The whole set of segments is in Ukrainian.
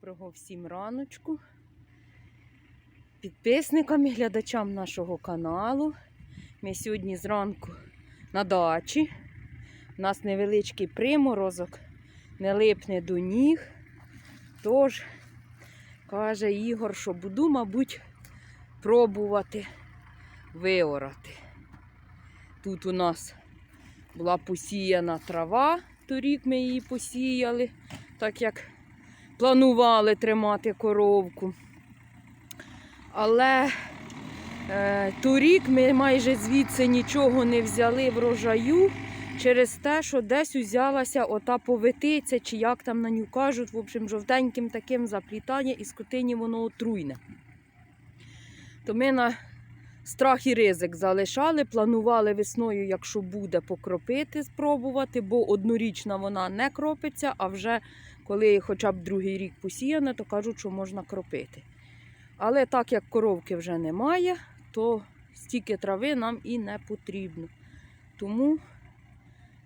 Доброго всім раночку. Підписникам і глядачам нашого каналу. Ми сьогодні зранку на дачі. У нас невеличкий приморозок, не липне до ніг. Тож, каже Ігор, що буду, мабуть, пробувати виорати. Тут у нас була посіяна трава, торік ми її посіяли, так як планували тримати коровку. Але е, торік ми майже звідси нічого не взяли врожаю через те, що десь узялася ота повитиця, чи як там на ню кажуть, в общем, жовтеньким таким заплітання і скотині воно отруйне. То ми на страх і ризик залишали, планували весною, якщо буде, покропити, спробувати, бо однорічна вона не кропиться, а вже коли хоча б другий рік посіяне, то кажуть, що можна кропити. Але так як коровки вже немає, то стільки трави нам і не потрібно. Тому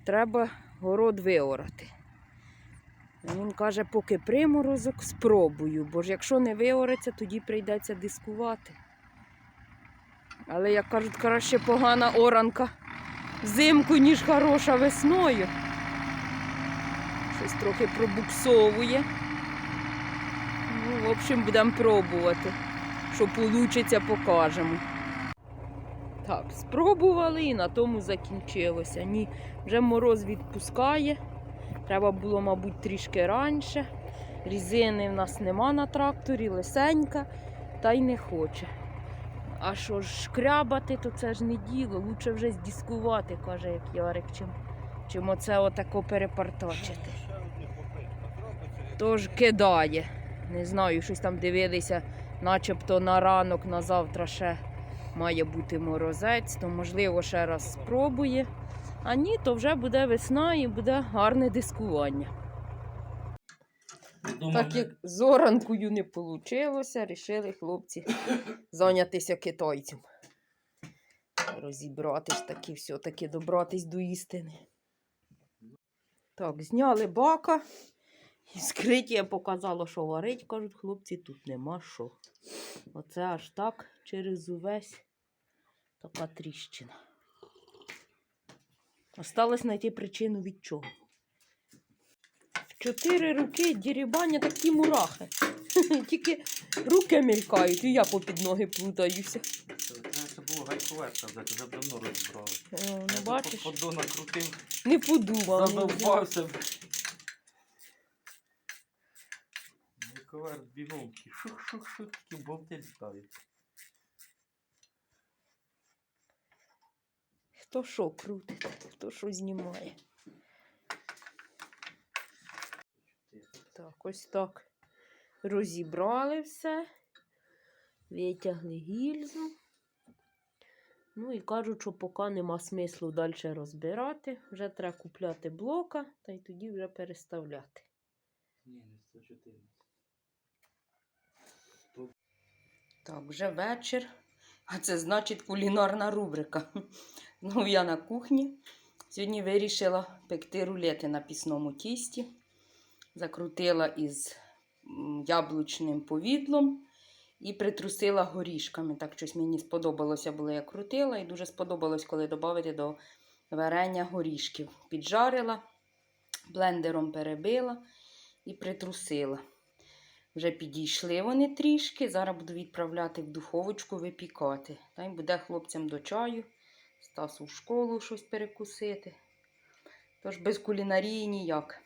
треба город виорати. Він каже, поки приморозок, спробую, бо ж якщо не виориться, тоді прийдеться дискувати. Але, як кажуть, краще погана оранка взимку, ніж хороша весною. Щось трохи пробуксовує. Ну, в общем, будемо пробувати. Що вийде, покажемо. Так, спробували і на тому закінчилося. Ні, вже мороз відпускає. Треба було, мабуть, трішки раніше. Різини в нас нема на тракторі, лисенька, та й не хоче. А що ж шкрябати, то це ж не діло. Лучше вже здіскувати, каже, як Ярик, чим, чим оце отако перепартачити. Тож кидає. Не знаю, щось там дивилися, начебто на ранок, на завтра ще має бути морозець, то можливо ще раз спробує. А ні, то вже буде весна і буде гарне дискування. Так як з оранкою не вийшло, рішили хлопці зайнятися китайцем. Розібрати ж таки все-таки добратись до істини. Так, зняли бака. І скриття показало, що варить. Кажуть, хлопці, тут нема що. Оце аж так через увесь така тріщина. Осталось знайти причину від чого. Чотири руки дірібання такі мурахи. Тільки руки мелькають, і я попід ноги плутаюся. Це було гайковерка, взяти, вже давно розібрали. О, ну бачиш, Подо накрутив, не подумав. взяв. задовбався. Гайковерк бігом, шух-шух-шух, такі болти літають. Хто що крутить, хто що знімає. Так, ось так. Розібрали все. Витягли гільзу. Ну і кажуть, що поки нема смислу далі розбирати. Вже треба купляти блока, та й тоді вже переставляти. Ні, не 114. Так, вже вечір. А це значить кулінарна рубрика. Ну, я на кухні. Сьогодні вирішила пекти рулети на пісному тісті. Закрутила із яблучним повідлом і притрусила горішками. Так щось мені сподобалося, було я крутила, і дуже сподобалось, коли додати до варення горішків. Піджарила, блендером перебила і притрусила. Вже підійшли вони трішки. Зараз буду відправляти в духовочку випікати. Та й буде хлопцям до чаю, Стасу в школу щось перекусити. Тож без кулінарії ніяк.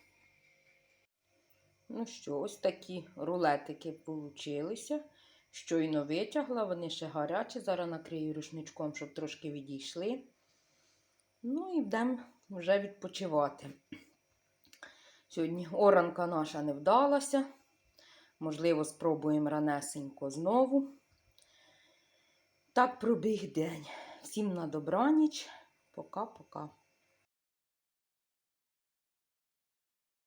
Ну що, ось такі рулетики получилися. Щойно витягла, вони ще гарячі. Зараз накрию рушничком, щоб трошки відійшли. Ну і будемо вже відпочивати. Сьогодні оранка наша не вдалася. Можливо, спробуємо ранесенько знову. Так пробіг день. Всім на добраніч. Пока-пока.